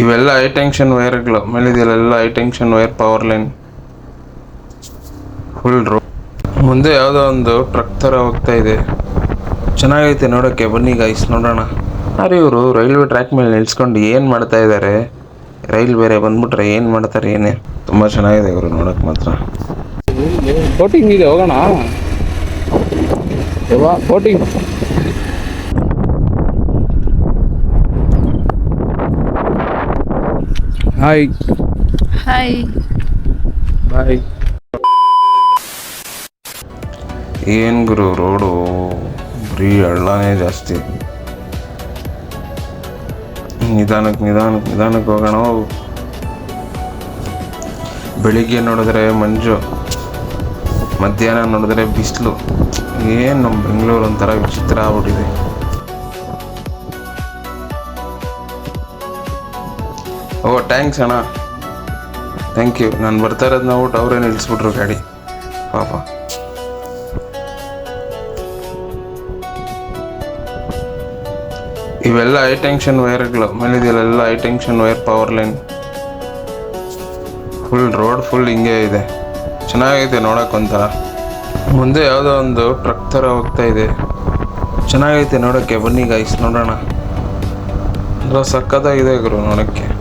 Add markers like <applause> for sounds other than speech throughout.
ಇವೆಲ್ಲ high tension ವೈರ್ಗಳು ಮೇಲಿದೆಲ್ಲ high tension wire power line full row ಮುಂದೆ ಯಾವುದೋ ಒಂದು ಟ್ರಕ್ ಥರ ಹೋಗ್ತಾ ಇದೆ. ಚೆನ್ನಾಗೈತೆ ನೋಡೋಕ್ಕೆ ಬನ್ನಿ ಗೈಸ್ ನೋಡೋಣ. ಅರೆ ಇವರು? ರೈಲ್ವೆ ಟ್ರ್ಯಾಕ್ ಮೇಲೆ ನಿಲ್ಸ್ಕೊಂಡು ಏನು ಮಾಡ್ತಾ ಇದ್ದಾರೆ ರೈಲ್ ಬೇರೆ ಬಂದ್ಬಿಟ್ರೆ ಏನು ಮಾಡ್ತಾರೆ ಏನೇ? ತುಂಬ ಚೆನ್ನಾಗಿದೆ ಇವರು ನೋಡೋಕೆ ಮಾತ್ರ. ಬೋಟಿಂಗ್ ಇದೆ, ಹೋಗೋಣ. ಬೋಟಿಂಗ್ ಹಾಯ್ ಹಾಯ್ ಬಾಯ್ ಏನು ಗುರು ರೋಡು ಬರೀ ಹಳ್ಳನೇ ಜಾಸ್ತಿ. ನಿಧಾನಕ್ಕೆ ನಿಧಾನಕ್ಕೆ ನಿಧಾನಕ್ಕೆ ಹೋಗೋಣ ಬೆಳಿಗ್ಗೆ ನೋಡಿದ್ರೆ ಮಂಜು ಮಧ್ಯಾಹ್ನ ನೋಡಿದ್ರೆ ಬಿಸಿಲು. ಏನು ನಮ್ಮ ಬೆಂಗಳೂರು ಒಂಥರ ವಿಚಿತ್ರ ಆಗ್ಬಿಟ್ಟಿದೆ. ಓ ಟ್ಯಾಂಕ್ಸ್ ಅಣ್ಣ. ಥ್ಯಾಂಕ್ ಯು ನಾನು ಬರ್ತಾ ಇರೋದು ನಾವು ಅವರೇ ನಿಲ್ಲಿಸ್ಬಿಟ್ರು ಗಾಡಿ. ಪಾಪ. ಇವೆಲ್ಲ ಹೈ ಟೆನ್ಷನ್ ವೈರ್ಗಳು ಮೇಲಿದೆಲ್ಲ high tension wire power line full road full ಹಿಂಗೆ ಇದೆ. ಚೆನ್ನಾಗೈತೆ ಒಂಥರ. ಮುಂದೆ ಯಾವುದೋ ಒಂದು ಟ್ರಕ್ ಥರ ಹೋಗ್ತಾ ಇದೆ. ಚೆನ್ನಾಗೈತೆ ನೋಡೋಕ್ಕೆ ಬನ್ನಿ ಗೈಸ್ ನೋಡೋಣ. ಎಲ್ಲ ಸಕ್ಕತ್ತಾಗಿದೆ ಗುರು ನೋಡೋಕ್ಕೆ.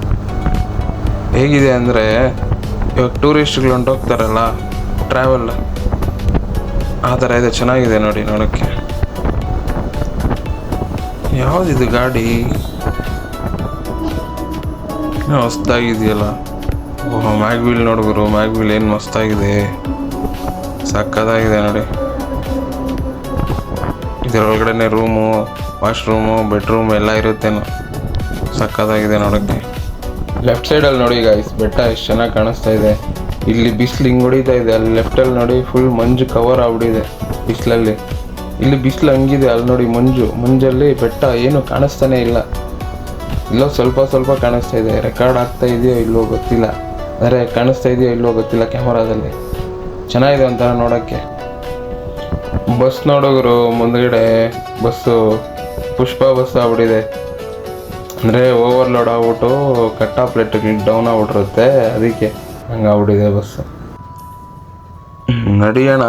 ಹೇಗಿದೆ ಅಂದರೆ, ಇವಾಗ ಟೂರಿಸ್ಟ್ಗಳು ಹೊಂಟೋಗ್ತಾರಲ್ಲ ಟ್ರಾವೆಲ್ ಆ ಥರ ಇದೆ, ಚೆನ್ನಾಗಿದೆ ನೋಡಿ ನೋಡೋಕ್ಕೆ. ಯಾವುದಿದು ಗಾಡಿ? ಹೊಸ್ದಾಗಿದೆಯಲ್ಲ. ಓಹ್ ಮ್ಯಾಗ್ವಿಲ್ ನೋಡಿದ್ರು ಮ್ಯಾಗ್ವಿಲ್ ಏನು ಮಸ್ತಾಗಿದೆ. ಸಕ್ಕತ್ತಾಗಿದೆ ನೋಡಿ. ಇದರೊಳಗಡೆನೆ ರೂಮು ವಾಶ್ರೂಮು ಬೆಡ್ರೂಮ್ ಎಲ್ಲ ಇರುತ್ತೇನೋ ಸಕ್ಕತ್ತಾಗಿದೆ ನೋಡೋಕ್ಕೆ. ಲೆಫ್ಟ್ ಸೈಡಲ್ಲಿ ನೋಡಿ ಗಾಯ್ಸ್ ಬೆಟ್ಟ ಎಷ್ಟು ಚೆನ್ನಾಗಿ ಕಾಣಿಸ್ತಾ ಇದೆ. ಇಲ್ಲಿ ಬಿಸಿಲು ಹಿಂಗೆ ಹೊಡಿತಾ ಇದೆ, ಅಲ್ಲಿ ಲೆಫ್ಟಲ್ಲಿ ನೋಡಿ ಫುಲ್ ಮಂಜು ಕವರ್ ಆಗ್ಬಿಟ್ಟಿದೆ ಬಿಸಿಲಲ್ಲಿ. ಇಲ್ಲಿ ಬಿಸಿಲು ಹಂಗಿದೆ, ಅಲ್ಲಿ ನೋಡಿ ಮಂಜು, ಮಂಜಲ್ಲಿ ಬೆಟ್ಟ ಏನು ಕಾಣಿಸ್ತಾನೆ ಇಲ್ಲ. ಇಲ್ಲೋ ಸ್ವಲ್ಪ ಸ್ವಲ್ಪ ಕಾಣಿಸ್ತಾ ಇದೆ ರೆಕಾರ್ಡ್ ಆಗ್ತಾ ಇದೆಯೋ ಇಲ್ಲೋ ಗೊತ್ತಿಲ್ಲ. ಅಂದರೆ ಕಾಣಿಸ್ತಾ ಇದೆಯೋ ಇಲ್ಲೋ ಗೊತ್ತಿಲ್ಲ ಕ್ಯಾಮರಾದಲ್ಲಿ ಚೆನ್ನಾಗಿದೆ ಒಂಥರ ನೋಡೋಕ್ಕೆ. ಬಸ್ ನೋಡೋರು ಮುಂದ್ಗಡೆ ಬಸ್ಸು ಪುಷ್ಪ ಬಸ್ ಆಗ್ಬಿಟ್ಟಿದೆ. ಅಂದರೆ ಓವರ್ಲೋಡ್ ಆಗ್ಬಿಟ್ಟು ಕಟ್ ಆಫ್ ರೇಟ್ ಡೌನ್ ಆಗ್ಬಿಟ್ಟಿರುತ್ತೆ. ಅದಕ್ಕೆ ಹಂಗೆ ಆಗ್ಬಿಟ್ಟಿದೆ ಬಸ್ಸು ನಡಿಯೋಣ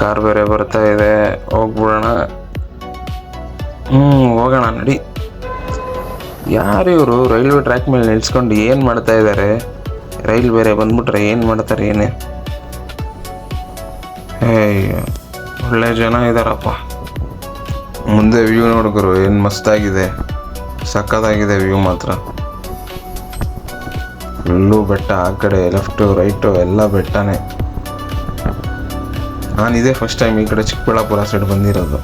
ಕಾರ್ ಬೇರೆ ಬರ್ತಾ ಇದೆ. ಹೋಗ್ಬಿಡೋಣ. ಹ್ಞೂ ಹೋಗೋಣ, ನಡಿ. ಯಾರು ಇವರು? ರೈಲ್ವೆ ಟ್ರ್ಯಾಕ್ ಮೇಲೆ ನಿಲ್ಸ್ಕೊಂಡು ಏನು ಮಾಡ್ತಾ ಇದ್ದಾರೆ ರೈಲ್ ಬೇರೆ ಬಂದ್ಬಿಟ್ರೆ ಏನು ಮಾಡ್ತಾರೆ ಏನೇ? ಏಯ್, ಒಳ್ಳೆ ಜನ ಇದ್ದಾರಪ್ಪ ಮುಂದೆ ವ್ಯೂ ನೋಡಿದ್ರು ಏನು ಮಸ್ತಾಗಿದೆ. ಸಕ್ಕತ್ತಾಗಿದೆ ವ್ಯೂ ಮಾತ್ರ. ಎಲ್ಲೂ ಬೆಟ್ಟ ಆ ಕಡೆ ಲೆಫ್ಟು ರೈಟು ಎಲ್ಲ ಬೆಟ್ಟನೇ. ನಾನು ಇದೇ ಫಸ್ಟ್ ಟೈಮ್ ಈ ಕಡೆ ಚಿಕ್ಕಬಳ್ಳಾಪುರ ಸೈಡ್ ಬಂದಿರೋದು.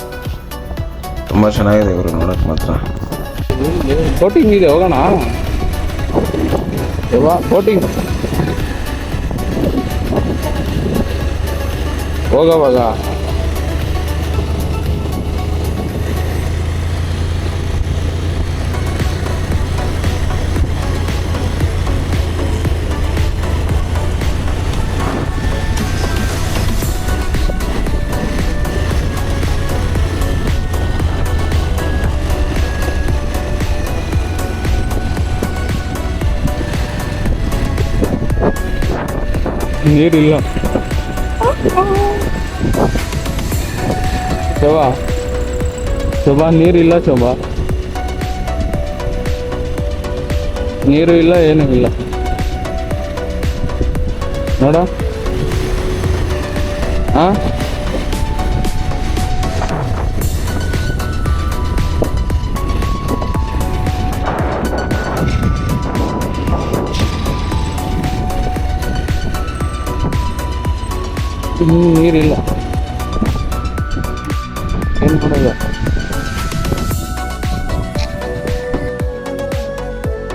ತುಂಬ ಚೆನ್ನಾಗಿದೆ ಇವರು ನೋಡೋಕ್ಕೆ ಮಾತ್ರ. ಬೋಟಿಂಗ್ ಇದೆ, ಹೋಗೋಣ. ಬೋಟಿಂಗ್ ಹೋಗವಾಗ. ನೀರಿಲ್ಲ ಶೋಭಾ. ಶೋಭಾ ನೀರಿಲ್ಲ ಶೋಭಾ. ನೀರು ಇಲ್ಲ ಏನೂ ಇಲ್ಲ. ನೋಡ. ಹಾ ಇನ್ನೂ ನೀರಿಲ್ಲ. ಏನು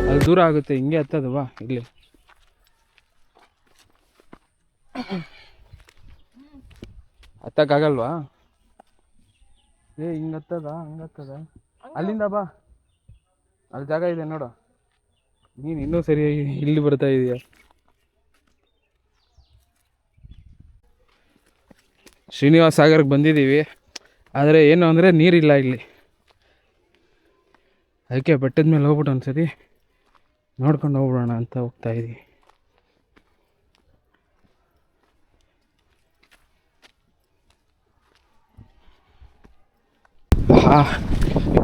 ಅಲ್ಲಿ ದೂರ ಆಗುತ್ತೆ, ಹಿಂಗೆ ಹತ್ತದು, ಬಾ, ಇಲ್ಲಿ. ಹತ್ತಕ್ಕಾಗಲ್ವಾ? ಏ, ಹಿಂಗೆ ಹತ್ತದ, ಹಂಗೆ ಹತ್ತದ? ಅಲ್ಲಿಂದ ಬಾ. ಅಲ್ಲಿ ಜಾಗ ಇದೆ, ನೋಡು. ನೀನು ಇನ್ನೂ ಸರಿಯಾಗಿ ಇಲ್ಲಿ ಬರ್ತಾ ಇದೀಯ. ಶ್ರೀನಿವಾಸ ಸಾಗರಕ್ಕೆ ಬಂದಿದ್ದೀವಿ. ಆದರೆ ಏನು ಅಂದರೆ ನೀರಿಲ್ಲ ಇಲ್ಲಿ. ಅದಕ್ಕೆ ಬೆಟ್ಟದ ಮೇಲೆ ಹೋಗ್ಬಿಟ್ಟು ಒಂದ್ಸತಿ ನೋಡ್ಕೊಂಡು ಹೋಗ್ಬಿಡೋಣ ಅಂತ ಹೋಗ್ತಾ ಇದ್ದೀವಿ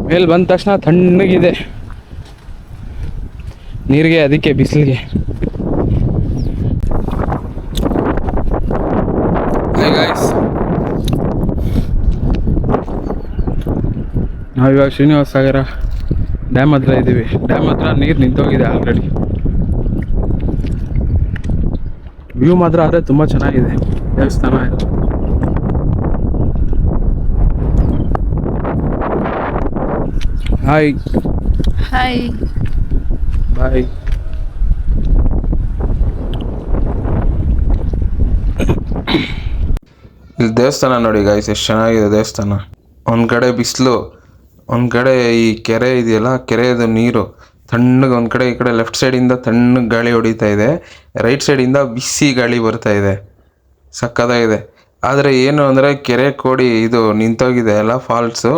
ಮೇಲೆ ಬಂದ ತಕ್ಷಣ ತಣ್ಣಗಿದೆ. ನೀರಿಗೆ, ಅದಕ್ಕೆ ಬಿಸಿಲಿಗೆ ಗಾಯ್ಸ್ ನಾವಿವಾಗ ಶ್ರೀನಿವಾಸ ಸಾಗರ ಡ್ಯಾಮ್ ಹತ್ರ ಇದ್ದೀವಿ. ಡ್ಯಾಮ್ ಹತ್ರ ನೀರು ನಿಂತೋಗಿದೆ ಆಲ್ರೆಡಿ ವ್ಯೂ ಮಾತ್ರ ಆದರೆ ತುಂಬ ಚೆನ್ನಾಗಿದೆ. ದೇವಸ್ಥಾನ ಎಲ್ಲ ಹಾಯ್ ಹಾಯ್ ಬಾಯ್ ಇದು <coughs> ದೇವಸ್ಥಾನ ನೋಡಿ ಗಾಯ್ಸ್ ಎಷ್ಟು ಚೆನ್ನಾಗಿದೆ ದೇವಸ್ಥಾನ. ಒಂದು ಕಡೆ ಬಿಸಿಲು. ಒಂದು ಕಡೆ ಈ ಕೆರೆ ಇದೆಯಲ್ಲ ಕೆರೆಯದು ನೀರು, ತಣ್ಣಗೆ ಒಂದು ಕಡೆ ಈ ಕಡೆ ಲೆಫ್ಟ್ ಸೈಡಿಂದ ತಣ್ಣಗೆ ಗಾಳಿ ಹೊಡಿತಾ ಇದೆ. ರೈಟ್ ಸೈಡಿಂದ ಬಿಸಿ ಗಾಳಿ ಬರ್ತಾ ಇದೆ. ಸಕ್ಕತ್ತಾಗಿದೆ ಆದರೆ ಏನು ಅಂದರೆ ಕೆರೆ ಕೋಡಿ ಇದು ನಿಂತೋಗಿದೆ ಅಲ್ಲ ಫಾಲ್ಸು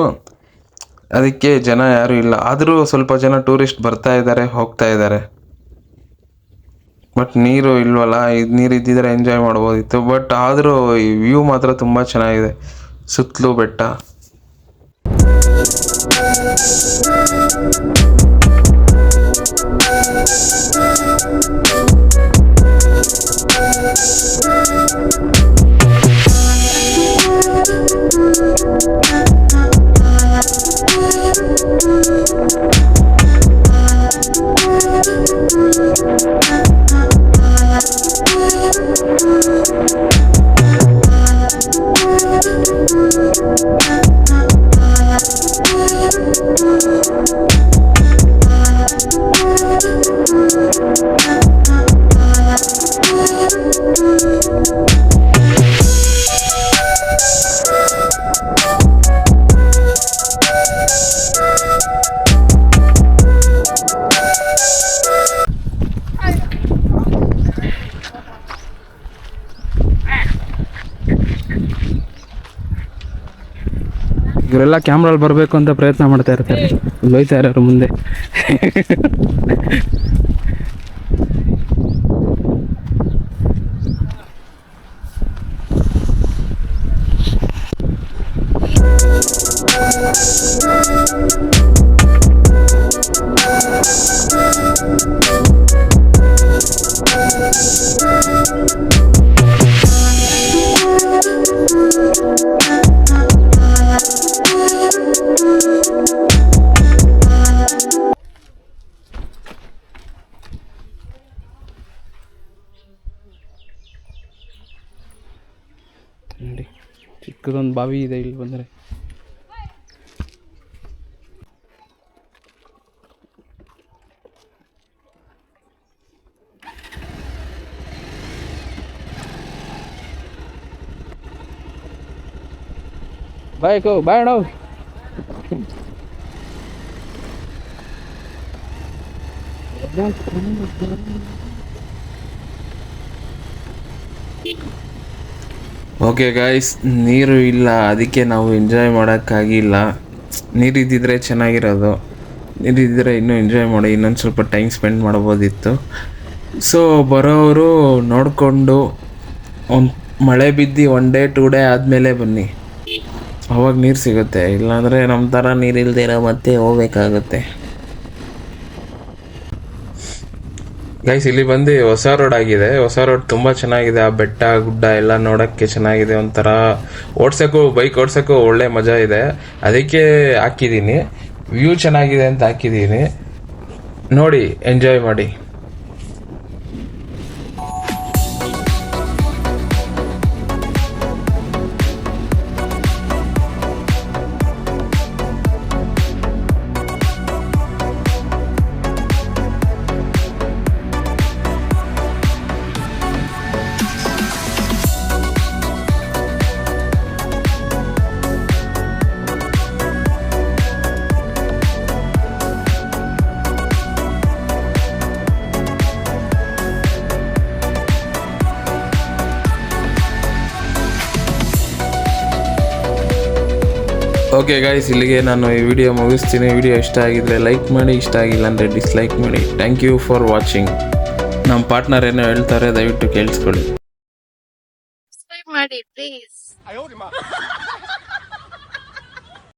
ಅದಕ್ಕೆ ಜನ ಯಾರೂ ಇಲ್ಲ. ಆದರೂ ಸ್ವಲ್ಪ ಜನ ಟೂರಿಸ್ಟ್ ಬರ್ತಾ ಇದ್ದಾರೆ ಹೋಗ್ತಾ ಇದ್ದಾರೆ ಬಟ್ ನೀರು ಇಲ್ವಲ್ಲ, ಇದು ನೀರು ಇದ್ದಿದ್ರೆ ಎಂಜಾಯ್ ಮಾಡ್ಬೋದಿತ್ತು. ಬಟ್ ಆದರೂ ಈ ವ್ಯೂ ಮಾತ್ರ ತುಂಬ ಚೆನ್ನಾಗಿದೆ. ಸುತ್ತಲೂ ಬೆಟ್ಟ. Thank ಇವರೆಲ್ಲ ಕ್ಯಾಮ್ರಲ್ಲಿ ಬರಬೇಕು ಅಂತ ಪ್ರಯತ್ನ ಮಾಡ್ತಾ ಇರ್ತಾರೆ. ಹೋಯ್ತಾ ಇರೋರು ಮುಂದೆ. ಚಿಕ್ಕದೊಂದು ಬಾವಿ ಇದೆ ಇಲ್ಲಿ ಬಂದರೆ. ಬಾಯ್ ಕೋ ಬಾಯ್ ಅಣ್ಣ. ಓಕೆ ಗಾಯ್ಸ್ ನೀರು ಇಲ್ಲ, ಅದಕ್ಕೆ ನಾವು ಎಂಜಾಯ್ ಮಾಡೋಕ್ಕಾಗಿಲ್ಲ. ನೀರಿದ್ದಿದ್ರೆ ಚೆನ್ನಾಗಿರೋದು. ನೀರಿದ್ದರೆ ಇನ್ನೂ ಎಂಜಾಯ್ ಮಾಡಿ, ಇನ್ನೊಂದು ಸ್ವಲ್ಪ ಟೈಮ್ ಸ್ಪೆಂಡ್ ಮಾಡ್ಬೋದಿತ್ತು. ಸೊ ಬರೋವರು ನೋಡಿಕೊಂಡು, ಒಂದು ಮಳೆ ಬಿದ್ದು ಒನ್ ಡೇ ಟೂ ಡೇ ಆದಮೇಲೆ ಬನ್ನಿ. ಅವಾಗ ನೀರು ಸಿಗುತ್ತೆ. ಇಲ್ಲಾಂದರೆ ನಮ್ಮ ಥರ ನೀರಿಲ್ದಿರ ಮತ್ತೆ ಹೋಗ್ಬೇಕಾಗುತ್ತೆ. ಗೈಸ್ ಇಲ್ಲಿ ಬಂದು ಹೊಸ ರೋಡ್ ಆಗಿದೆ. ಹೊಸ ರೋಡ್ ತುಂಬಾ ಚೆನ್ನಾಗಿದೆ. ಆ ಬೆಟ್ಟ, ಗುಡ್ಡ ಎಲ್ಲ ನೋಡಕ್ಕೆ ಚೆನ್ನಾಗಿದೆ ಒಂಥರ. ಓಡ್ಸೋಕ್ಕೂ ಬೈಕ್ ಓಡ್ಸೋಕ್ಕೂ ಒಳ್ಳೆ ಮಜಾ ಇದೆ. ಅದಕ್ಕೆ ಹಾಕಿದ್ದೀನಿ. ವ್ಯೂ ಚೆನ್ನಾಗಿದೆ ಅಂತ ಹಾಕಿದ್ದೀನಿ. ನೋಡಿ ಎಂಜಾಯ್ ಮಾಡಿ. ಓಕೆ ಗಾಯ್ಸ್ ಇಲ್ಲಿಗೆ ನಾನು ಈ ವಿಡಿಯೋ ಮುಗಿಸ್ತೀನಿ. ವಿಡಿಯೋ ಇಷ್ಟ ಆಗಿದ್ರೆ ಲೈಕ್ ಮಾಡಿ ಇಷ್ಟ ಆಗಿಲ್ಲ ಅಂದರೆ ಡಿಸ್ಲೈಕ್ ಮಾಡಿ. ಥ್ಯಾಂಕ್ ಯು ಫಾರ್ ವಾಚಿಂಗ್ ನಮ್ಮ ಪಾರ್ಟ್ನರ್ ಏನೋ ಹೇಳ್ತಾರೆ ದಯವಿಟ್ಟು ಕೇಳಿಸ್ಕೊಳ್ಳಿ. ಮಾಡಿ ಪ್ಲೀಸ್ <laughs>